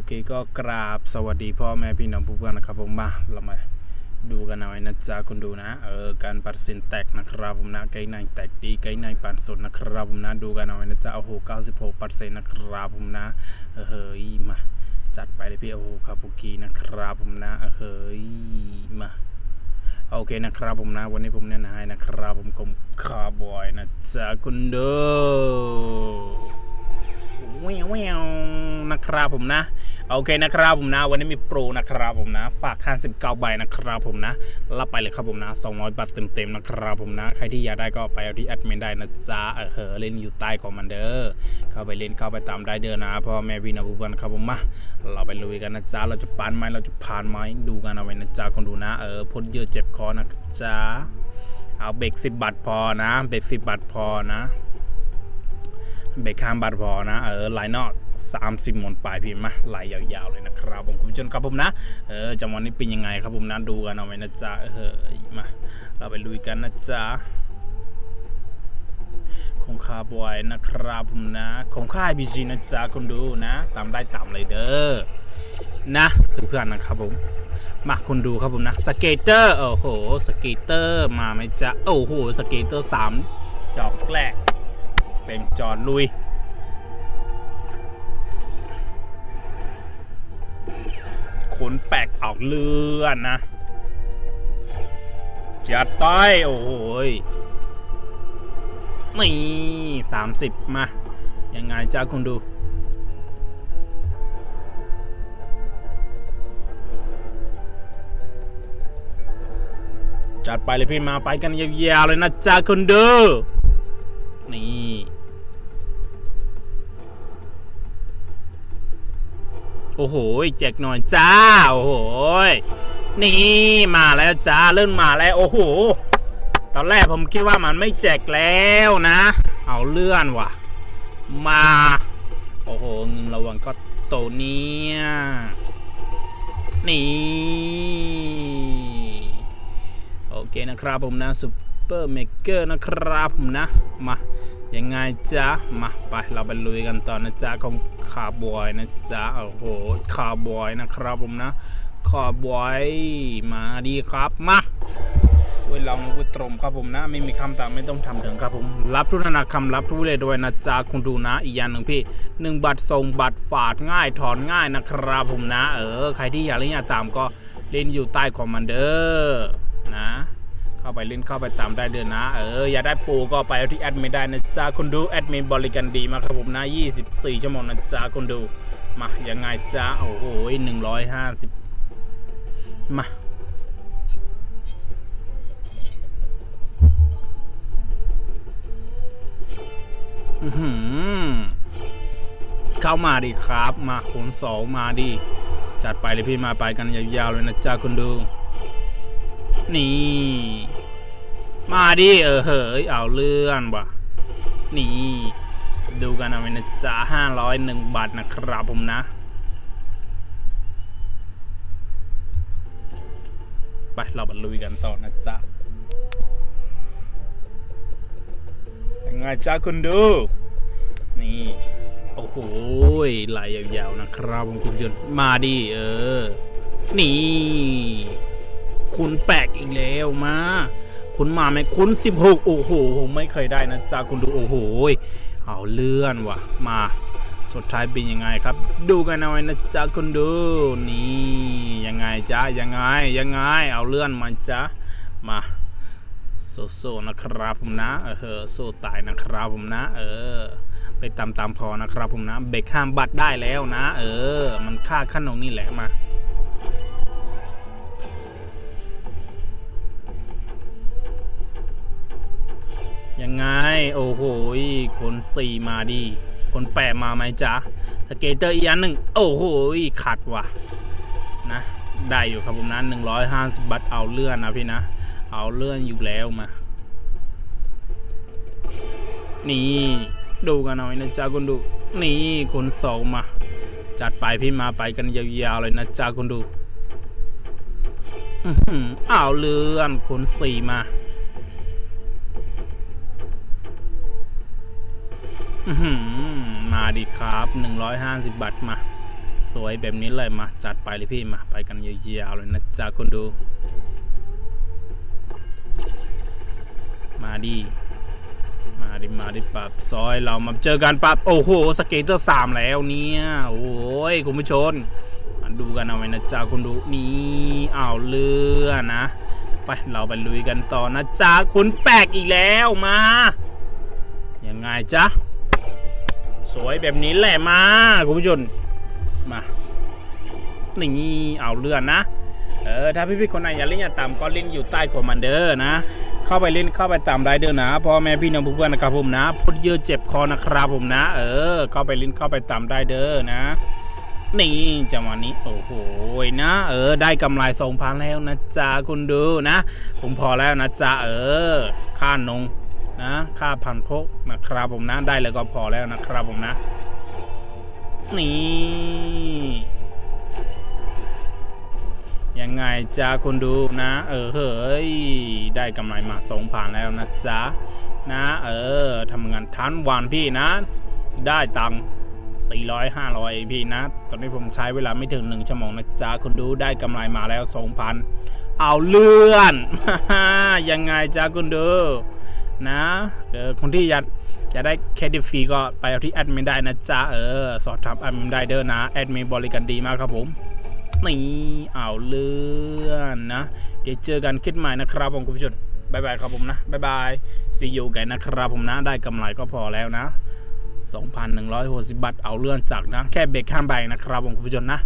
อเคก็กราบสวัสดีพ่อแม่พี่น้องผู้เพื่อนนะครับผมมาเรามาดูกันหน่อยนะจ๊ะคุณดูนะเออการปัดสินแตกนะครับผมนะไกด์ในแตกดีไกด์ในปันสดนะครับผมนะดูกันหน่อยนะจ๊ะโอ้โห96เปอร์เซ็นต์นะครับผมนะเออเฮ้ยมาจัดไปเลยพี่โอ้โหคาบุกีนะครับผมนะเออเฮ้ยมาโอเคนะครับผมนะวันนี้ผมเนี่ยนะให้นะครับผมกลมคาร์บอยนะจ๊ะคุณดู วววนะครับผมนะ โอเคนะครับผมนะ วันนี้มีโปรนะครับผมนะ ฝากค่า19ใบนะครับผมนะ รับไปเลยครับผมนะ200บาทเต็มๆนะครับผมนะ ใครที่อยากได้ก็ไปเอาที่แอดมินได้นะจ๊ะเออเหอเล่นอยู่ใต้คอมมานเดอร์เข้าไปเล่นเข้าไปตามได้เด้อนะพ่อแม่พี่น้องเพื่อนครับผมมาเราไปลุยกันนะจ๊ะเราจะปานไหมเราจะผ่านไหมดูกันเอาไว้นะจ๊ะคนดูนะเออพ่นเยอะเจ็บคอนะจ๊ะเอาเบรกสิบบาทพอนะเบรกสิบบาทพอนะ เบรกข้ามบาทพอนะ เออไลน์นอก30มวนปลายพิมพ์มาไลยาวๆเลยนะครับผมคุณผู้ชมครับผมนะ เออจังหวะนี้เป็นยังไงครับผมนะดูกันเอาไว้นะจ๊ะเออมา เราไปลุยกันนะจ๊ะคงคาบอยนะครับผมนะคงค่ายบีจีนะจ๊ะคุณดูนะตามได้ตามเลยเด้อนะเพื่อนๆนะครับผมมาคุณดูครับผมนะสเกตเตอร์โอ้โหสเกตเตอร์มาไหมจ๊ะโอ้โหสเกตเตอร์สามดอกแรก เต็มจอดลุย ขนแปลกออกเลือนนะจัดไปโอ้โหยนี่สามสิบมา ยังไงจ้าคุณดูจัดไปเลยพี่มาไปกันยาวๆเลยนะจ้าคุณดูนี่ โอ้โหแจกหน่อยจ้า โอ้โหนี่มาแล้วจ้าเริ่มมาแล้วโอ้โห ตอนแรกผมคิดว่ามันไม่แจกแล้วนะ เอาเลื่อนว่ะ มา โอ้โหเงินระวังก็โตเนี่ยนี่ โอเคนะครับผมนะซู เปอร์เมเกอร์นะครับนะ มายังไงจ๊ะ มาไปเราไปลุยกันต่อนะจ๊ะของคาร์บอยนะจ๊ะโอ้โหคาร์บอยนะครับผมนะคาร์บอยมาดีครับมาเวลาเราพูดตรงครับผมนะ ไม่มีคำตามไม่ต้องทำถึงครับผม รับทุกนาคำรับทุกเลยด้วยนะจ๊ะคุณดูนะอีกอย่างหนึ่งพี่หนึ่งบัตรส่งบัตรฝาดง่ายถอนง่ายนะครับผมนะ เออ ใครที่อยากเล่นอยากตามก็เล่นอยู่ใต้คอมมานเดอร์นะ เข้าไปเล่นเข้าไปตามได้เดือนนะ เออ อยากได้ปูก็ไปที่แอดมินได้นะจ๊ะคุณดูแอดมินบริการดีมากครับผมนะ 24 ชั่วโมงนะจ๊ะคุณดู มายังไงจ๊ะโอ้โห150มาอือหือเข้ามาดิครับ มาขนสองมาดิ จัดไปเลยพี่มาไปกันยาวๆเลยนะจ๊ะคุณดู นี่ มาดิเออเฮ้ยเอาเลื่อนว่ะ นี่ ดูกันเอาไว้นะจ๊ะห้าร้อยหนึ่งบาทนะครับผมนะ ไป เราบรรลุยกันต่อนะจ๊ะยังไงจ๊ะคุณดู นี่ โอ้โหลายยาวๆนะครับผมคุณผู้ชมมาดิเออ นี่ คุณแปลกอีกแล้วมา คุณมาไหมคุณ16 โอ้โหผมไม่เคยได้นะจ๊ะคุณดูโอ้โห เอาเลื่อนว่ะ มาสุดท้ายเป็นยังไงครับ ดูกันเอาไว้นะจ๊ะคุณดู นี่ยังไงจ๊ะยังไงยังไง เอาเลื่อนมาจ๊ะมาโซโซนะครับผมนะเออโซตายนะครับผมนะ เออ ไปตามตามๆพอนะครับผมนะเบรกห้ามบัตรได้แล้วนะ เออ มันค่าขนมนี่แหละมาังไง โอ้โหคนสี่มาดี คนแปดมาไหมจ๊ะ สเกตเตอร์อีกอันหนึ่งโอ้โหขัดว่ะ นะ ได้อยู่ครับผมนะหนึ่งร้อยห้าสิบบัตรเอาเลื่อนนะพี่นะ เอาเลื่อนอยู่แล้วมา นี่ ดูกันหน่อยนะจ๊ะคุณดู นี่คนสองมา จัดไปพี่มาไปกันยาวๆเลยนะจ๊ะคุณดูอื้อหือเอาเลื่อนคนสี่มา มาดิครับ150บาทมา สวยแบบนี้เลยมา จัดไปเลยพี่มา ไปกันยาวๆเลยนะจ๊ะคนดู มาดิมาดิ มาดิปับซอยเรามาเจอกันปับโอ้โห สเกตเตอร์สามแล้วเนี่ย โอ้ยคุณผู้ชมมาดูกันเอาไว้นะจ๊ะคุณดูนี่อ้าวเรือนะ ไปเราไปลุยกันต่อนะจ๊ะคุณแปลกอีกแล้วมายังไงจ๊ะ สวยแบบนี้แหละมาคุณผู้ชมมานี่เอาเรือนะ เออถ้าพี่ๆคนไหนอยากเล่นอยากตามก็เล่นอยู่ใต้คอมมานเดอร์นะ เข้าไปเล่นเข้าไปตามได้เด้อนะพ่อแม่พี่น้องเพื่อนๆนะครับผมนะพูดเยอะเจ็บคอนะครับผมนะ เออเข้าไปเล่นเข้าไปตามได้เด้อนะนี่จังหวะนี้โอ้โหนะ เออ ได้กำไรสองพันแล้วนะจ๊ะคุณดูนะ ผมพอแล้วนะจ๊ะเออ ค่านง นะค่าพันพกนะครับผมนะได้เลยก็พอแล้วนะครับผมนะ นี่ยังไงจ้าคุณดูนะ เออเฮ้ยได้กำไรมาสองพันแล้วนะจ๊ะนะ เออทำงานทั้งวันพี่นะ ได้ตังค์400 500พี่นะ ตอนนี้ผมใช้เวลาไม่ถึง 1ชั่วโมงนะจ๊ะคุณดูได้กำไรมาแล้ว 2,000 เอาเลื่อน ยังไงจ้าคุณดู นะเออคนที่อยากจะได้เครดิตฟรีก็ไปเอาที่แอดมินได้นะจ๊ะเออสอบถามแอดมินได้เด้อนะแอดมินบริการดีมากครับผมนี่เอาเลื่อนนะ เดี๋ยวเจอกันคลิดใหม่นะครับผมคุณผู้ชมบายบายครับผมนะบายบายซีอูกันนะครับผมนะได้กำไรก็พอแล้วนะ 2,160บาทเอาเลื่อนจากนะ แค่เบรกข้ามใบนะครับผมคุณผู้ชมนะ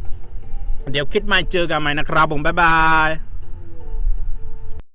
เดี๋ยวคิดใหม่เจอกันใหม่นะครับผมบายบาย